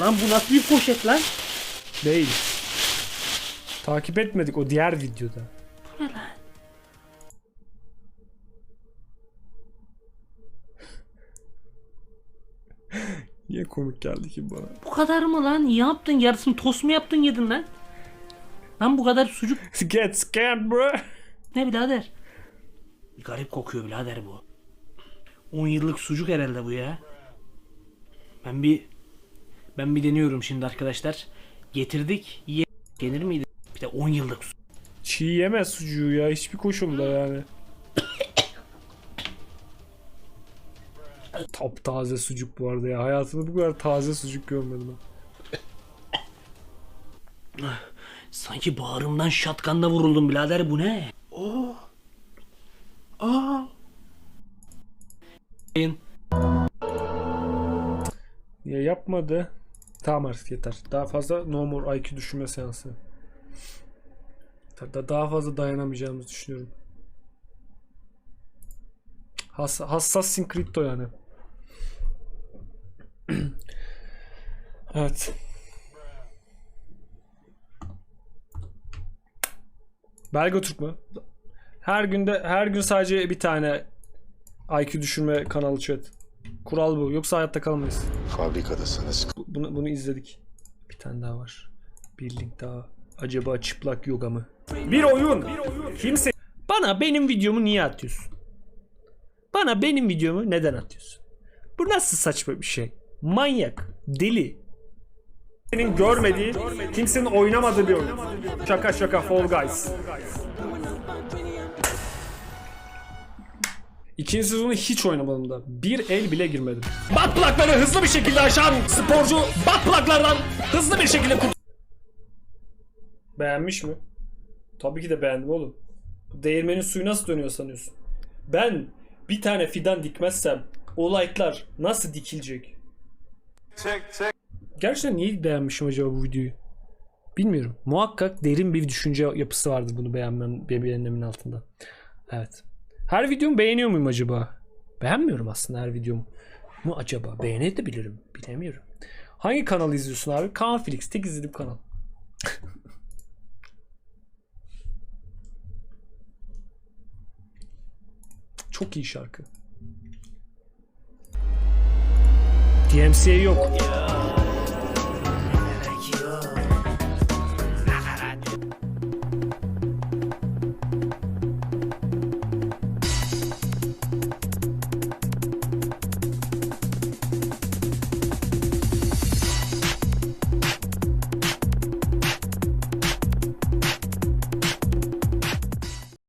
Lan bu nasıl bir poşet lan? Değil. Takip etmedik o diğer videoda. Bu ne lan? Niye komik geldi ki bana? Bu kadar mı lan? İyi yaptın. Yarısını tost mu yaptın yedin lan? Lan bu kadar sucuk Get scammed bro. ne birader? Garip kokuyor birader bu. 10 yıllık sucuk herhalde bu ya. Ben bir ben bir deniyorum şimdi arkadaşlar. Getirdik. Ye gelir miydi? Bir de 10 yıllık su. Çiğ yemez sucuğu ya hiçbir koşulda yani. Top taze sucuk bu arada ya. Hayatımda bu kadar taze sucuk görmedim ben. Sanki bağrımdan şatkanla vuruldum birader bu ne? Oo. Aa. Yayın. Ya yapmadı. Tamam artık yeter. Daha fazla no more IQ düşünme seansı. Da- Daha fazla dayanamayacağımızı düşünüyorum. Has hassas sinkripto yani. evet. Belgo Türk mü? Her günde her gün sadece bir tane IQ düşürme kanalı chat. Kural bu. Yoksa hayatta kalamayız. Fabrikadasınız. Bu- Bunu, bunu izledik. Bir tane daha var. Bir link daha. Acaba çıplak yoga mı? Bir oyun. Kimse... Bana benim videomu niye atıyorsun? Bana benim videomu neden atıyorsun? Bu nasıl saçma bir şey? Manyak. Deli. Senin görmediği, kimsenin oynamadığı bir oyun. Şaka şaka Fall Guys. İkinci sezonu hiç oynamadım da. Bir el bile girmedim. Bat plakları hızlı bir şekilde aşan sporcu bat plaklardan hızlı bir şekilde kurt... Beğenmiş mi? Tabii ki de beğendim oğlum. Bu değirmenin suyu nasıl dönüyor sanıyorsun? Ben bir tane fidan dikmezsem o like'lar nasıl dikilecek? Gerçekten niye beğenmişim acaba bu videoyu? Bilmiyorum. Muhakkak derin bir düşünce yapısı vardır bunu beğenmem, beğenmemin altında. Evet. Her videomu beğeniyor muyum acaba? Beğenmiyorum aslında her videomu. Mu acaba? Beğenebilirim. Bilemiyorum. Hangi kanalı izliyorsun abi? Kaan. Tek izlediğim kanal. Çok iyi şarkı. DMCA yok.